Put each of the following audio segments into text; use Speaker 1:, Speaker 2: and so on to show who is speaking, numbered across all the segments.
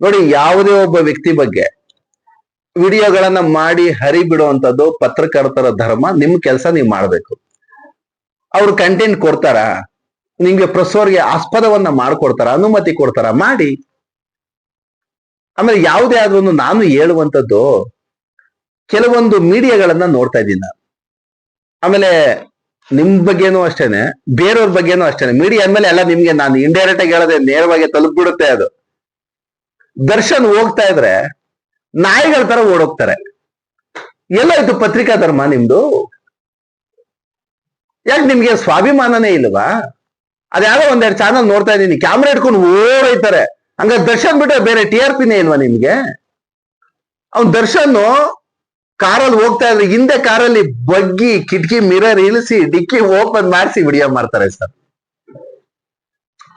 Speaker 1: ನೋಡಿ, ಯಾವುದೇ ಒಬ್ಬ ವ್ಯಕ್ತಿ ಬಗ್ಗೆ ವಿಡಿಯೋಗಳನ್ನ ಮಾಡಿ ಹರಿ ಬಿಡುವಂತದ್ದು ಪತ್ರಕರ್ತರ ಧರ್ಮ ನಿಮ್ ಕೆಲಸ ನೀವು ಮಾಡ್ಬೇಕು. ಅವ್ರು ಕಂಟೆಂಟ್ ಕೊಡ್ತಾರ? ನಿಮ್ಗೆ ಪ್ರಸೋರ್ಗೆ ಆಸ್ಪದವನ್ನ ಮಾಡ್ಕೊಡ್ತಾರ? ಅನುಮತಿ ಕೊಡ್ತಾರ? ಮಾಡಿ. ಆಮೇಲೆ ಯಾವುದೇ ಆದ್ರೂ ನಾನು ಹೇಳುವಂಥದ್ದು ಕೆಲವೊಂದು ಮೀಡಿಯಾಗಳನ್ನ ನೋಡ್ತಾ ಇದ್ದೀನಿ ನಾನು. ಆಮೇಲೆ ನಿಮ್ ಬಗ್ಗೆನೂ ಅಷ್ಟೇನೆ, ಬೇರೆಯವ್ರ ಬಗ್ಗೆನೂ ಅಷ್ಟೇನೆ. ಮೀಡಿಯಾ ಅಂದ್ಮೇಲೆ ಎಲ್ಲ ನಿಮ್ಗೆ ನಾನು ಇಂಡೈರೆಕ್ಟ್ ಆಗಿ ಹೇಳದೆ ನೇರವಾಗಿ ತಲುಪ್ಬಿಡುತ್ತೆ ಅದು. ದರ್ಶನ್ ಹೋಗ್ತಾ ಇದ್ರೆ ನಾಯಿಗಳ ತರ ಓಡೋಗ್ತಾರೆ. ಎಲ್ಲಾಯ್ತು ಪತ್ರಿಕಾ ಧರ್ಮ ನಿಮ್ದು? ಯಾಕೆ ನಿಮ್ಗೆ ಸ್ವಾಭಿಮಾನನೇ ಇಲ್ವಾ? ಅದ್ಯಾವ ಒಂದೆರಡು ಚಾನಲ್ ನೋಡ್ತಾ ಇದ್ದೀನಿ ಕ್ಯಾಮ್ರಾ ಇಟ್ಕೊಂಡು ಓಡೋಯ್ತಾರೆ. ಹಂಗ ದರ್ಶನ್ ಬಿಟ್ರೆ ಬೇರೆ ಟಿ ಆರ್ ಪಿನೇ ಇಲ್ವಾ ನಿಮ್ಗೆ? ಅವ್ನ್ ದರ್ಶನ್ ಕಾರಲ್ಲಿ ಹೋಗ್ತಾ ಇದ್ರೆ ಹಿಂದೆ ಕಾರಲ್ಲಿ ಬಗ್ಗಿ, ಕಿಟಕಿ, ಮಿರರ್ ಇಳಿಸಿ, ಡಿಕ್ಕಿ ಓಪನ್ ಮಾಡಿಸಿ ವಿಡಿಯೋ ಮಾಡ್ತಾರೆ ಸರ್.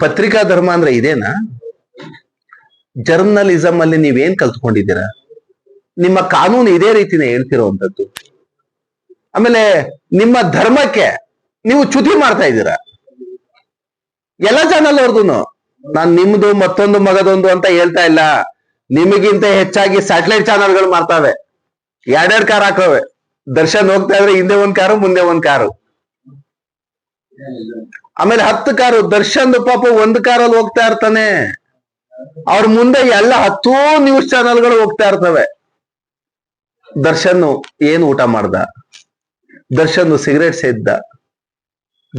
Speaker 1: ಪತ್ರಿಕಾ ಧರ್ಮ ಅಂದ್ರೆ ಇದೇನಾ? ಜರ್ನಲಿಸಂ ಅಲ್ಲಿ ನೀವೇನ್ ಕಲ್ತ್ಕೊಂಡಿದ್ದೀರಾ? ನಿಮ್ಮ ಕಾನೂನು ಇದೇ ರೀತಿನೇ ಹೇಳ್ತಿರೋವಂಥದ್ದು. ಆಮೇಲೆ ನಿಮ್ಮ ಧರ್ಮಕ್ಕೆ ನೀವು ಚ್ಯುತಿ ಮಾಡ್ತಾ ಇದ್ದೀರಾ? ಎಲ್ಲ ಚಾನಲ್ ಅವ್ರದ್ದು ನಾನ್ ನಿಮ್ದು ಮತ್ತೊಂದು ಮಗದೊಂದು ಅಂತ ಹೇಳ್ತಾ ಇಲ್ಲ. ನಿಮಗಿಂತ ಹೆಚ್ಚಾಗಿ ಸ್ಯಾಟಲೈಟ್ ಚಾನಲ್ಗಳು ಮಾಡ್ತಾವೆ. ಎರಡೆರಡು ಕಾರ್ ಹಾಕೋವೆ. ದರ್ಶನ್ ಹೋಗ್ತಾ ಇದ್ರೆ ಹಿಂದೆ ಒಂದ್ ಕಾರು, ಮುಂದೆ ಒಂದ್ ಕಾರು. ಆಮೇಲೆ ಹತ್ತು ಕಾರು ದರ್ಶನ್ ಪಾಪ ಒಂದ್ ಕಾರಲ್ಲಿ ಹೋಗ್ತಾ ಇರ್ತಾನೆ. ಅವ್ರ ಮುಂದೆ ಎಲ್ಲ ಹತ್ತೂ ನ್ಯೂಸ್ ಚಾನೆಲ್ಗಳು ಹೋಗ್ತಾ ಇರ್ತವೆ. ದರ್ಶನ್ ಏನ್ ಊಟ ಮಾಡ್ದ? ದರ್ಶನ್ ಸಿಗರೇಟ್ ಸೇದ್ದ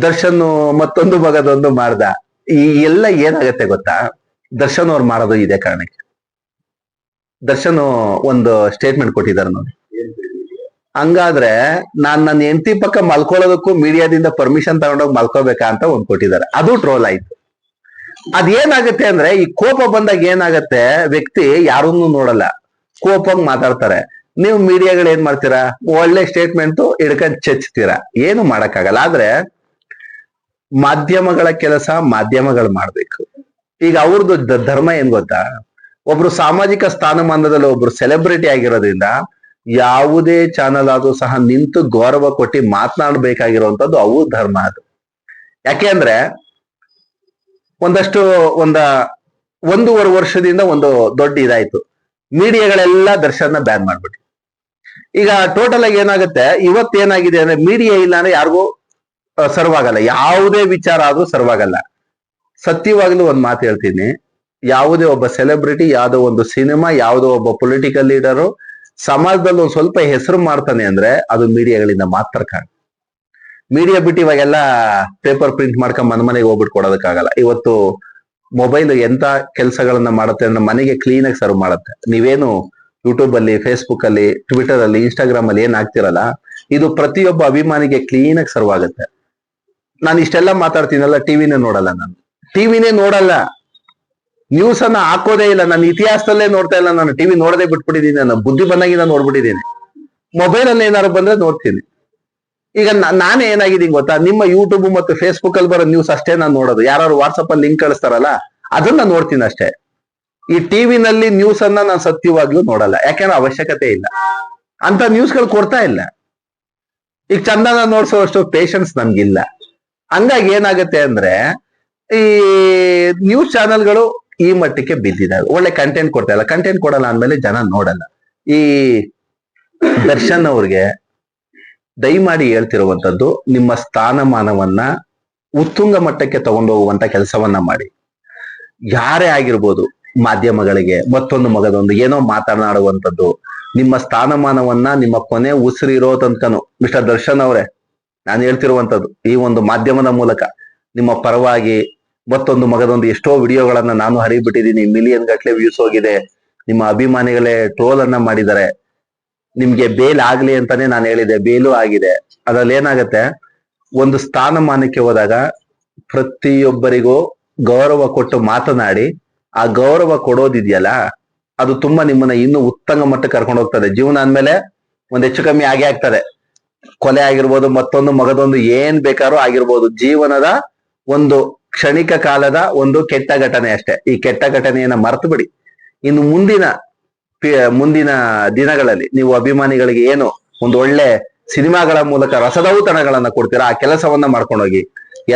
Speaker 1: ದರ್ಶನ್ ಮತ್ತೊಂದು ಮಗದೊಂದು ಮಾಡ್ದ? ಈ ಎಲ್ಲ ಏನಾಗತ್ತೆ ಗೊತ್ತಾ? ದರ್ಶನ್ ಅವ್ರು ಮಾಡೋದು ಇದೇ ಕಾರಣಕ್ಕೆ. ದರ್ಶನ್ ಒಂದು ಸ್ಟೇಟ್ಮೆಂಟ್ ಕೊಟ್ಟಿದ್ದಾರೆ ನೋಡಿ. ಹಂಗಾದ್ರೆ ನಾನ್ ನನ್ನ ಹೆಂಡತಿ ಪಕ್ಕ ಮಲ್ಕೊಳ್ಳೋದಕ್ಕೂ ಮೀಡಿಯಾದಿಂದ ಪರ್ಮಿಷನ್ ತಗೊಂಡೋಗಿ ಮಲ್ಕೋಬೇಕಾ ಅಂತ ಒಂದ್ ಕೊಟ್ಟಿದ್ದಾರೆ ಅದು ಟ್ರೋಲ್ ಆಯ್ತು. ಅದೇನಾಗುತ್ತೆ ಅಂದ್ರೆ ಈ ಕೋಪ ಬಂದಾಗ ಏನಾಗತ್ತೆ ವ್ಯಕ್ತಿ ಯಾರನ್ನೂ ನೋಡಲ್ಲ, ಕೋಪಂಗ್ ಮಾತಾಡ್ತಾರೆ. ನೀವು ಮೀಡಿಯಾಗಳು ಏನ್ ಮಾಡ್ತೀರಾ? ಒಳ್ಳೆ ಸ್ಟೇಟ್ಮೆಂಟ್ ಹಿಡ್ಕೊಂಡ್ ಚಚ್ತೀರಾ? ಏನು ಮಾಡಕ್ಕಾಗಲ್ಲ. ಆದ್ರೆ ಮಾಧ್ಯಮಗಳ ಕೆಲಸ ಮಾಧ್ಯಮಗಳು ಮಾಡ್ಬೇಕು. ಈಗ ಅವ್ರದ್ದು ಧರ್ಮ ಏನ್ ಗೊತ್ತಾ? ಒಬ್ರು ಸಾಮಾಜಿಕ ಸ್ಥಾನಮಾನದಲ್ಲಿ ಒಬ್ರು ಸೆಲೆಬ್ರಿಟಿ ಆಗಿರೋದ್ರಿಂದ ಯಾವುದೇ ಚಾನಲ್ ಆದ್ರೂ ಸಹ ನಿಂತು ಗೌರವ ಕೊಟ್ಟು ಮಾತನಾಡ್ಬೇಕಾಗಿರುವಂತದ್ದು ಅವು ಧರ್ಮ ಅದು. ಯಾಕೆ ಅಂದ್ರೆ ಒಂದಷ್ಟು ಒಂದ ಒಂದೂವರೆ ವರ್ಷದಿಂದ ಒಂದು ದೊಡ್ಡ ಇದಾಯ್ತು. ಮೀಡಿಯಾಗಳೆಲ್ಲ ದರ್ಶನ ಬ್ಯಾನ್ ಮಾಡ್ಬಿಟ್ಟು ಈಗ ಟೋಟಲ್ ಆಗಿ ಏನಾಗುತ್ತೆ? ಇವತ್ತು ಏನಾಗಿದೆ ಅಂದ್ರೆ ಮೀಡಿಯಾ ಇಲ್ಲ ಅಂದ್ರೆ ಯಾರಿಗೂ ಸರ್ವ್ ಆಗಲ್ಲ. ಯಾವುದೇ ವಿಚಾರ ಆದ್ರೂ ಸರ್ವ್ ಆಗಲ್ಲ. ಸತ್ಯವಾಗ್ಲೂ ಒಂದ್ ಮಾತು ಹೇಳ್ತೀನಿ. ಯಾವುದೇ ಒಬ್ಬ ಸೆಲೆಬ್ರಿಟಿ ಯಾವುದೋ ಒಂದು ಸಿನಿಮಾ, ಯಾವುದೋ ಒಬ್ಬ ಪೊಲಿಟಿಕಲ್ ಲೀಡರು ಸಮಾಜದಲ್ಲಿ ಒಂದು ಸ್ವಲ್ಪ ಹೆಸರು ಮಾಡ್ತಾನೆ ಅಂದ್ರೆ ಅದು ಮೀಡಿಯಾಗಳಿಂದ ಮಾತ್ರ ಕಾರಣ ಮೀಡಿಯಾ ಬಿಟ್ಟು ಇವಾಗೆಲ್ಲ ಪೇಪರ್ ಪ್ರಿಂಟ್ ಮಾಡ್ಕೊಂಡ್ ಮನೆ ಮನೆಗೆ ಹೋಗ್ಬಿಟ್ಟು ಕೊಡೋದಕ್ಕಾಗಲ್ಲ. ಇವತ್ತು ಮೊಬೈಲ್ ಎಂತ ಕೆಲಸಗಳನ್ನ ಮಾಡುತ್ತೆ ಅಂದ್ರೆ ಮನೆಗೆ ಕ್ಲೀನ್ ಆಗಿ ಸರ್ವ್ ಮಾಡುತ್ತೆ. ನೀವೇನು ಯೂಟ್ಯೂಬ್ ಅಲ್ಲಿ ಫೇಸ್ಬುಕ್ ಅಲ್ಲಿ ಟ್ವಿಟರ್ ಅಲ್ಲಿ ಇನ್ಸ್ಟಾಗ್ರಾಮ್ ಅಲ್ಲಿ ಏನ್ ಆಗ್ತಿರಲ್ಲ ಇದು ಪ್ರತಿಯೊಬ್ಬ ಅಭಿಮಾನಿಗೆ ಕ್ಲೀನ್ ಆಗಿ ಸರ್ವ್ ಆಗುತ್ತೆ. ನಾನು ಇಷ್ಟೆಲ್ಲ ಮಾತಾಡ್ತೀನಲ್ಲ ಟಿವಿನೇ ನೋಡಲ್ಲ ನಾನು. ಟಿವಿನೇ ನೋಡಲ್ಲ. ನ್ಯೂಸ್ ಅನ್ನ ಹಾಕೋದೇ ಇಲ್ಲ. ನಾನು ಇತಿಹಾಸದಲ್ಲೇ ನೋಡ್ತಾ ಇಲ್ಲ. ನಾನು ಟಿವಿ ನೋಡದೆ ಬಿಟ್ಬಿಟ್ಟಿದ್ದೀನಿ. ನಾನು ಬುದ್ಧಿ ಬಂದಾಗಿಂದ ನೋಡ್ಬಿಟ್ಟಿದ್ದೀನಿ. ಮೊಬೈಲ್ ಅಲ್ಲಿ ಏನಾದ್ರು ಬಂದ್ರೆ ನೋಡ್ತೀನಿ. ಈಗ ನಾನೇ ಏನಾಗಿದ್ದೀನಿ ಗೊತ್ತಾ? ನಿಮ್ಮ ಯೂಟ್ಯೂಬ್ ಮತ್ತು ಫೇಸ್ಬುಕ್ ಅಲ್ಲಿ ಬರೋ ನ್ಯೂಸ್ ಅಷ್ಟೇ ನಾನು ನೋಡೋದು. ಯಾರು ವಾಟ್ಸಪ್ ಅಲ್ಲಿ ಲಿಂಕ್ ಕಳಿಸ್ತಾರಲ್ಲ, ಅದನ್ನ ನೋಡ್ತೀನಿ ಅಷ್ಟೇ. ಈ ಟಿವಿನಲ್ಲಿ ನ್ಯೂಸ್ ಅನ್ನ ನಾನು ಸತ್ಯವಾಗ್ಲೂ ನೋಡಲ್ಲ. ಯಾಕೆಂದ್ರೆ ಅವಶ್ಯಕತೆ ಇಲ್ಲ. ಅಂತ ನ್ಯೂಸ್ಗಳು ಕೊಡ್ತಾ ಇಲ್ಲ. ಈಗ ಚಂದನ ನೋಡ್ಸೋಷ್ಟು ಪೇಶನ್ಸ್ ನಮ್ಗಿಲ್ಲ. ಹಂಗಾಗಿ ಏನಾಗುತ್ತೆ ಅಂದ್ರೆ, ಈ ನ್ಯೂಸ್ ಚಾನೆಲ್ಗಳು ಈ ಮಟ್ಟಕ್ಕೆ ಬಿದ್ದಿದ್ದಾವೆ ಒಳ್ಳೆ ಕಂಟೆಂಟ್ ಕೊಡ್ತಾ ಇಲ್ಲ. ಕಂಟೆಂಟ್ ಕೊಡಲ್ಲ ಅಂದ್ಮೇಲೆ ಜನ ನೋಡಲ್ಲ. ಈ ದರ್ಶನ್ ಅವ್ರಿಗೆ ದಯಮಾಡಿ ಹೇಳ್ತಿರುವಂತದ್ದು ನಿಮ್ಮ ಸ್ಥಾನಮಾನವನ್ನ ಉತ್ತುಂಗ ಮಟ್ಟಕ್ಕೆ ತಗೊಂಡೋಗುವಂತ ಕೆಲಸವನ್ನ ಮಾಡಿ. ಯಾರೇ ಆಗಿರ್ಬೋದು, ಮಾಧ್ಯಮಗಳಿಗೆ, ಮತ್ತೊಂದು ಮಗದೊಂದು, ಏನೋ ಮಾತನಾಡುವಂಥದ್ದು, ನಿಮ್ಮ ಸ್ಥಾನಮಾನವನ್ನ ನಿಮ್ಮ ಕೊನೆ ಉಸಿರಿರೋ ತನಕನು, ಮಿಸ್ಟರ್ ದರ್ಶನ್ ಅವರೇ, ನಾನು ಹೇಳ್ತಿರುವಂತದ್ದು ಈ ಒಂದು ಮಾಧ್ಯಮದ ಮೂಲಕ, ನಿಮ್ಮ ಪರವಾಗಿ ಮತ್ತೊಂದು ಮಗದೊಂದು ಎಷ್ಟೋ ವಿಡಿಯೋಗಳನ್ನ ನಾನು ಹರಿಬಿಟ್ಟಿದ್ದೀನಿ ಮಿಲಿಯನ್ ಗಟ್ಲೆ ವ್ಯೂಸ್ ಹೋಗಿದೆ, ನಿಮ್ಮ ಅಭಿಮಾನಿಗಳೇ ಟ್ರೋಲ್ ಅನ್ನ ಮಾಡಿದ್ದಾರೆ ನಿಮ್ಗೆ ಬೇಲ್ ಆಗ್ಲಿ ಅಂತಾನೆ ನಾನು ಹೇಳಿದೆ, ಬೇಲು ಆಗಿದೆ. ಅದ್ರಲ್ಲಿ ಏನಾಗತ್ತೆ, ಒಂದು ಸ್ಥಾನಮಾನಕ್ಕೆ ಹೋದಾಗ ಪ್ರತಿಯೊಬ್ಬರಿಗೂ ಗೌರವ ಕೊಟ್ಟು ಮಾತನಾಡಿ, ಆ ಗೌರವ ಕೊಡೋದಿದೆಯಲ್ಲ, ಅದು ತುಂಬಾ ನಿಮ್ಮನ್ನ ಇನ್ನೂ ಉತ್ತಮ ಮಟ್ಟಕ್ಕೆ ಕರ್ಕೊಂಡು ಹೋಗ್ತದೆ. ಜೀವನ ಅಂದ್ಮೇಲೆ ಒಂದ್ ಹೆಚ್ಚು ಕಮ್ಮಿ ಆಗೇ ಆಗ್ತದೆ. ಕೊಲೆ ಆಗಿರ್ಬೋದು, ಮತ್ತೊಂದು ಮಗದೊಂದು ಏನ್ ಬೇಕಾದ್ರೂ ಆಗಿರ್ಬೋದು, ಜೀವನದ ಒಂದು ಕ್ಷಣಿಕ ಕಾಲದ ಒಂದು ಕೆಟ್ಟ ಘಟನೆ ಅಷ್ಟೇ. ಈ ಕೆಟ್ಟ ಘಟನೆಯನ್ನ ಮರೆತು ಬಿಡಿ ಇನ್ನು ಮುಂದಿನ ಮುಂದಿನ ದಿನಗಳಲ್ಲಿ ನೀವು ಅಭಿಮಾನಿಗಳಿಗೆ ಏನು ಒಂದು ಒಳ್ಳೆ ಸಿನಿಮಾಗಳ ಮೂಲಕ ರಸದೌತಣಗಳನ್ನ ಕೊಡ್ತೀರಾ? ಆ ಕೆಲಸವನ್ನ ಮಾಡ್ಕೊಂಡೋಗಿ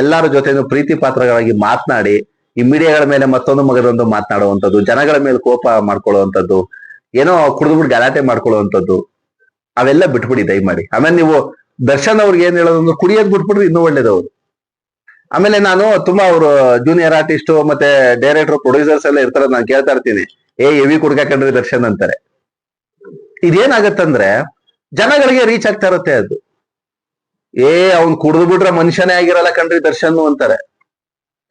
Speaker 1: ಎಲ್ಲರ ಜೊತೆನೂ ಪ್ರೀತಿ ಪಾತ್ರಗಳಾಗಿ ಮಾತನಾಡಿ, ಈ ಮೀಡಿಯಾಗಳ ಮೇಲೆ ಮತ್ತೊಂದು ಮಗದೊಂದು ಮಾತನಾಡುವಂಥದ್ದು, ಜನಗಳ ಮೇಲೆ ಕೋಪ ಮಾಡ್ಕೊಳ್ಳುವಂಥದ್ದು, ಏನೋ ಕುಡಿದ್ಬಿಟ್ಟು ಗಲಾಟೆ ಮಾಡ್ಕೊಳ್ಳುವಂಥದ್ದು, ಅವೆಲ್ಲ ಬಿಟ್ಬಿಡಿ, ದಯಮಾಡಿ. ಆಮೇಲೆ ನೀವು ದರ್ಶನ್ ಅವ್ರಿಗೆ ಏನ್ ಹೇಳೋದು ಅಂದ್ರೆ ಕುಡಿಯೋದ್ ಬಿಟ್ಬಿಟ್ರೆ ಇನ್ನೂ ಒಳ್ಳೇದವ್ರು ಆಮೇಲೆ ನಾನು ತುಂಬಾ ಅವರು ಜೂನಿಯರ್ ಆರ್ಟಿಸ್ಟ್ ಮತ್ತೆ ಡೈರೆಕ್ಟರ್ ಪ್ರೊಡ್ಯೂಸರ್ಸ್ ಎಲ್ಲ ಇರ್ತಾರೆ, ನಾನು ಕೇಳ್ತಾ ಇರ್ತೀನಿ. ಏ, ಎವಿ ಕುಡ್ಕಾಕಂಡ್ರಿ ದರ್ಶನ್ ಅಂತಾರೆ. ಇದೇನಾಗತ್ತಂದ್ರೆ, ಜನಗಳಿಗೆ ರೀಚ್ ಆಗ್ತಾ ಇರುತ್ತೆ ಅದು. ಏ, ಅವ್ನ್ ಕುಡಿದು ಬಿಟ್ರೆ ಮನುಷ್ಯನೇ ಆಗಿರಲ್ಲ ಕಣ್ರಿ ದರ್ಶನ್ ಅಂತಾರೆ.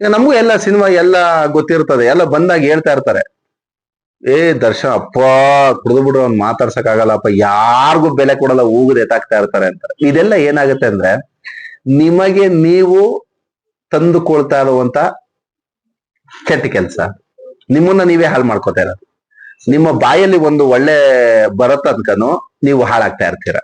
Speaker 1: ಈಗ ನಮಗೂ ಎಲ್ಲ ಸಿನಿಮಾ ಎಲ್ಲ ಗೊತ್ತಿರ್ತದೆ, ಎಲ್ಲ ಬಂದಾಗ ಹೇಳ್ತಾ ಇರ್ತಾರೆ. ಏ, ದರ್ಶನ್, ಅಪ್ಪ, ಕುಡಿದು ಬಿಡ್ರ ಅವ್ನ್ ಮಾತಾಡ್ಸಕ್ ಆಗಲ್ಲಪ್ಪ ಯಾರಿಗೂ ಬೆಲೆ ಕೊಡಲ್ಲ ಹೋಗುದು ಎತ್ತಾಗ್ತಾ ಇರ್ತಾರೆ ಅಂತ ಇದೆಲ್ಲ ಏನಾಗುತ್ತೆ ಅಂದ್ರೆ, ನಿಮಗೆ ನೀವು ತಂದುಕೊಳ್ತಾ ಇರುವಂತ ಕೆಟ್ಟ ಕೆಲಸ. ನಿಮ್ಮನ್ನ ನೀವೇ ಹಾಳು ಮಾಡ್ಕೋತಾ ಇರೋದು. ನಿಮ್ಮ ಬಾಯಲ್ಲಿ ಒಂದು ಒಳ್ಳೆ ಬರತ್ತ ಅನ್ಕನು ನೀವು ಹಾಳಾಗ್ತಾ ಇರ್ತೀರ.